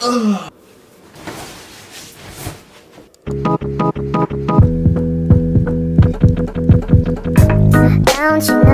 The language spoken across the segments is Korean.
Don't you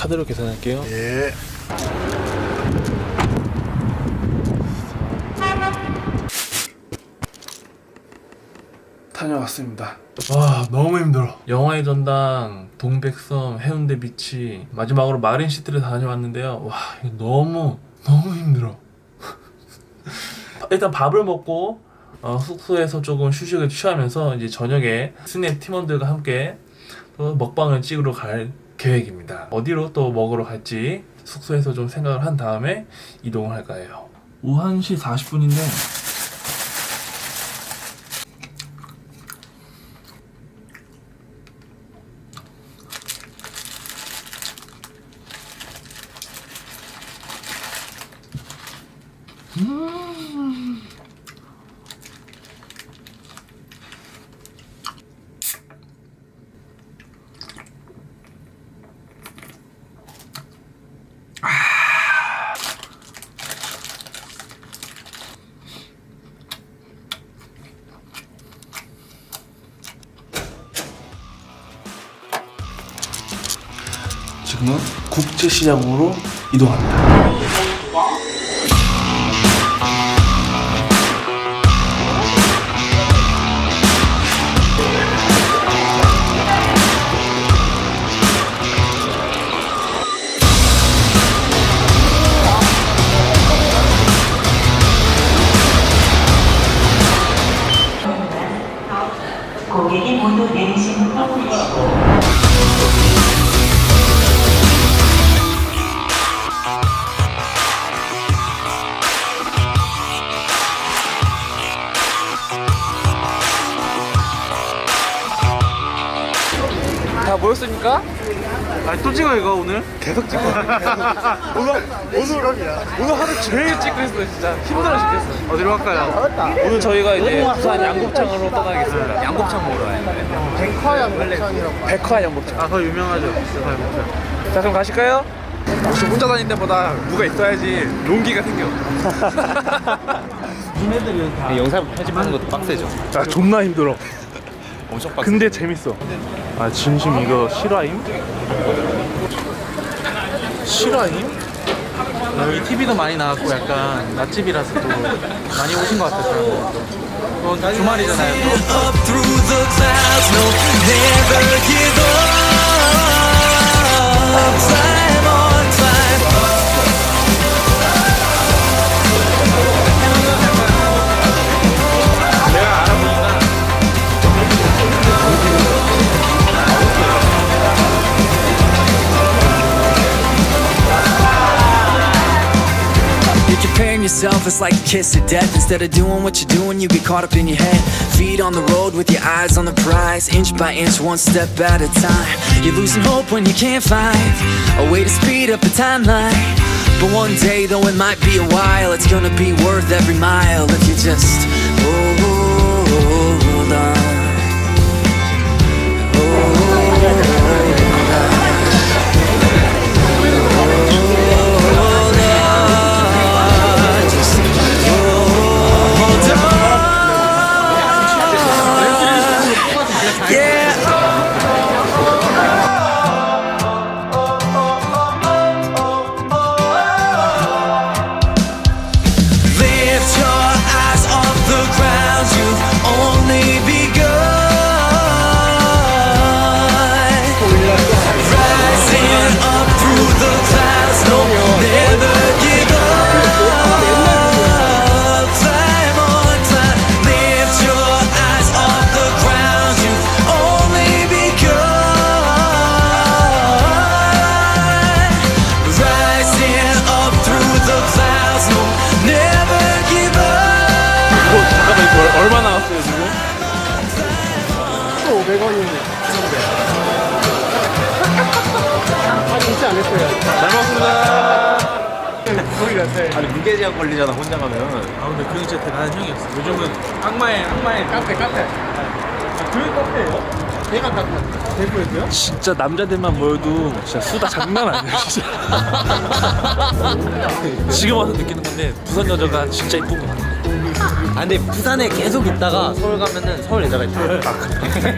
카드로 계산할게요. 예. 다녀왔습니다. 와 너무 힘들어. 영화의 전당, 동백섬, 해운대 비치, 마지막으로 마린시티를 다녀왔는데요. 와, 이거 너무 너무 힘들어. 일단 밥을 먹고 어, 숙소에서 조금 휴식을 취하면서 이제 저녁에 스냅 팀원들과 함께 또 먹방을 찍으러 갈 계획입니다. 어디로 또 먹으러 갈지 숙소에서 좀 생각을 한 다음에 이동을 할 거예요. 오후 1시 40분인데 국제시장으로 이동합니다. 찍어 이거 오늘? 계속 찍고 오늘 오늘 오늘 하루 종일 찍고 있어 진짜 힘들어 죽겠어 어디로 갈까요? 오늘 저희가 이제 부산 양곱창으로 떠나겠습니다 양곱창 먹으러 가는데 백화 양곱창이라고 백화 양곱창 아 그거 유명하죠. 세상 먹자. 자 그럼 가실까요? 혹시 혼자 다닐 때보다 누가 있어야지 용기가 생겨 영상 편집하는 것도 빡세죠. 아 존나 힘들어. 엄청 빡세. 근데 재밌어. 아 진심 이거 실화임? 실화임? 여기 TV도 많이 나왔고 약간 맛집이라서 또 많이 오신 것 같아요. 또 주말이잖아요. 또. Yourself, it's like a kiss of death. Instead of doing what you're doing, you get caught up in your head. Feet on the road with your eyes on the prize, inch by inch, one step at a time. You're losing hope when you can't find a way to speed up the timeline. But one day, though it might be a while, it's gonna be worth every mile if you just hold 아니 무게 제약 걸리잖아 혼자 가면. 아 근데 그 형이 진짜 대단한 형이었어. 요즘은 악마의 악마의 카페 카페. 아, 그게 카페예요? 내가 카페. 대구였어요? 진짜 남자들만 모여도 진짜 수다 장난 아니에요 진짜 지금 와서 느끼는 건데 부산 여자가 진짜 이쁜 것 같아 아 근데 부산에 계속 있다가 서울 가면은 서울 여자가 있다.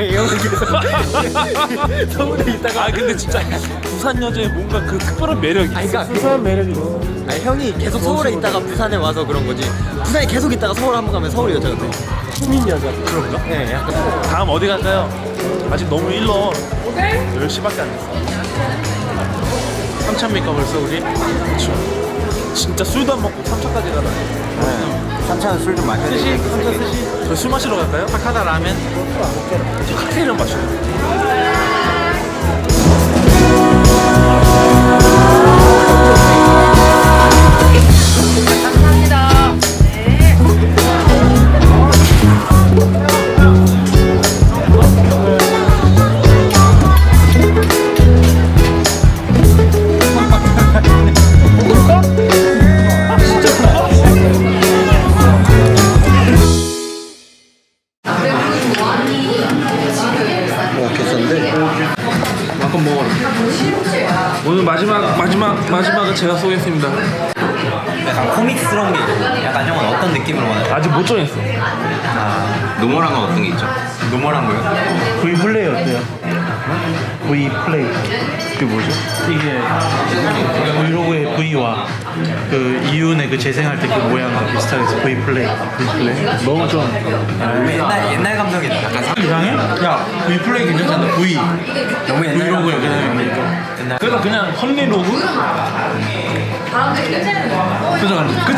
이 형은 계속 서울에 있다가 아 근데 진짜 부산 여자의 뭔가 그 특별한 매력이 있어 그러니까 부산 매력이 있어. 아니 형이 계속 서울에 있다가 부산에 와서 그런 거지. 부산에 계속 있다가 서울 한번 가면 서울 여자 같아. 수민 여자 그런가? 네, 약간 다음 어디 갈까요? 아직 너무 일러 10시밖에 안 됐어 삼천미가 벌써 우리? 진짜 술도 안 먹고 3차까지 가다 삼 차는 술좀 마셔야 스시 삼천 스시. 저희 술 마시러 갈까요? 타카다 라면. 저 칵테일을 마셔요 오늘 마지막 마지막 마지막은 제가 쏘겠습니다 약간 코믹스러운 게 있고 약간 형은 어떤 느낌으로 원하죠? 아직 못 정했어 노멀한 건 어떤 게 있죠? 노멀한 거요? V 플레이 어때요? V 플레이. 그게 뭐죠? 이게 브이로그의 V와 그 이윤의 그 재생할 때 그 모양과 비슷하게 해서 V 플레이. V 플레이. 너무 좀 옛날 옛날 감성이다. 약간 사... 이상해? 야 V 플레이 괜찮잖아. V. 너무 옛날 브이로그 감성. 여기는 그래서 그냥 헐리 로그? 표정 그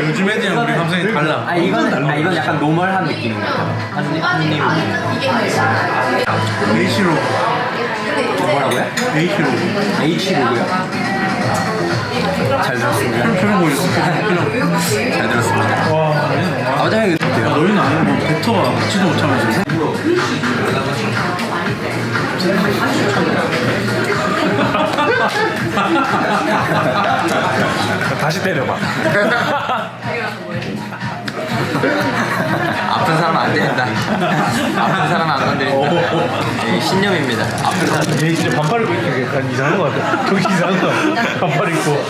치? 요즘 애들이랑 우리 감성이 달라. 아 이건 아 이건 약간 노멀한 느낌인 것 같아. 한입. H로 뭐라고요? H로 H 로고요? 잘 들었습니다. 표정 보여줬어. 잘 들었습니다. 와. 아버지 형이 야, 너희는 아니고 뭐 벡터가 받지도 못하면서 다시 때려봐 아픈 사람 안 된다. 아픈 사람 안 건드린다. 예, 신념입니다. 아픈 사람. 얘 진짜 반팔 입고 있는 게 약간 이상한 거 같아 저기 이상한 거 같아 반팔 입고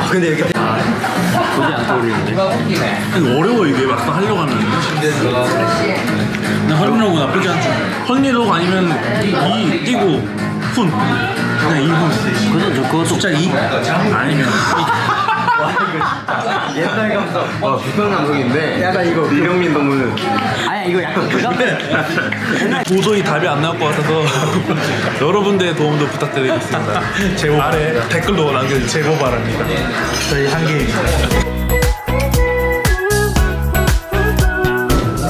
아, 근데 여기 도저히 안 떠오르는데. 어려워 이게 막상 하려고 하면 나 헐리로그 나쁘지 않죠 헐리로그 아니면 이 띄고 훈 그냥 2분 그것도 좋 그것도 숫자 2 아니면 옛날 감성. 와 부산 감성인데. 약간 이거 이경민 너무. 아니야 이거 약간 그 감성. 도저히 답이 안 나올 것 같아서 여러분들의 도움도 부탁드리겠습니다 제보 아래 댓글로 남겨주세요 제보 바랍니다 저희 한계입니다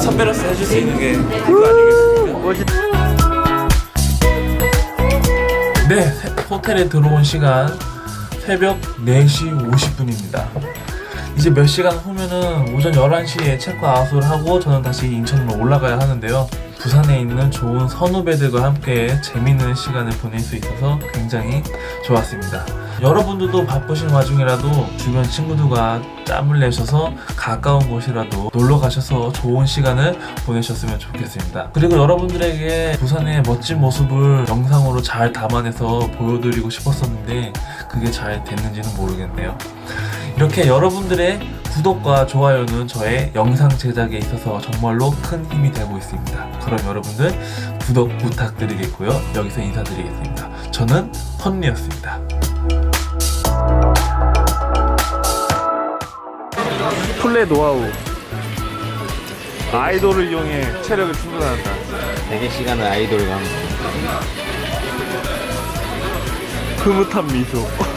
선배로서 해줄 수 있는 게 아니겠습니까? 네, 세- 호텔에 들어온 시간 새벽 4시 50분입니다. 이제 몇 시간 후면은 오전 11시에 체크 아웃을 하고 저는 다시 인천으로 올라가야 하는데요. 부산에 있는 좋은 선후배들과 함께 재밌는 시간을 보낼 수 있어서 굉장히 좋았습니다. 여러분들도 바쁘신 와중이라도 주변 친구들과 짬을 내셔서 가까운 곳이라도 놀러 가셔서 좋은 시간을 보내셨으면 좋겠습니다. 그리고 여러분들에게 부산의 멋진 모습을 영상으로 잘 담아내서 보여드리고 싶었었는데 그게 잘 됐는지는 모르겠네요. 이렇게 여러분들의 구독과 좋아요는 저의 영상 제작에 있어서 정말로 큰 힘이 되고 있습니다. 그럼 여러분들 구독 부탁드리겠고요. 여기서 인사드리겠습니다. 저는 헌리였습니다. 플레 노하우. 아이돌을 이용해 체력을 충전한다. 대기 시간을 아이돌과 함께. 흐뭇한 미소.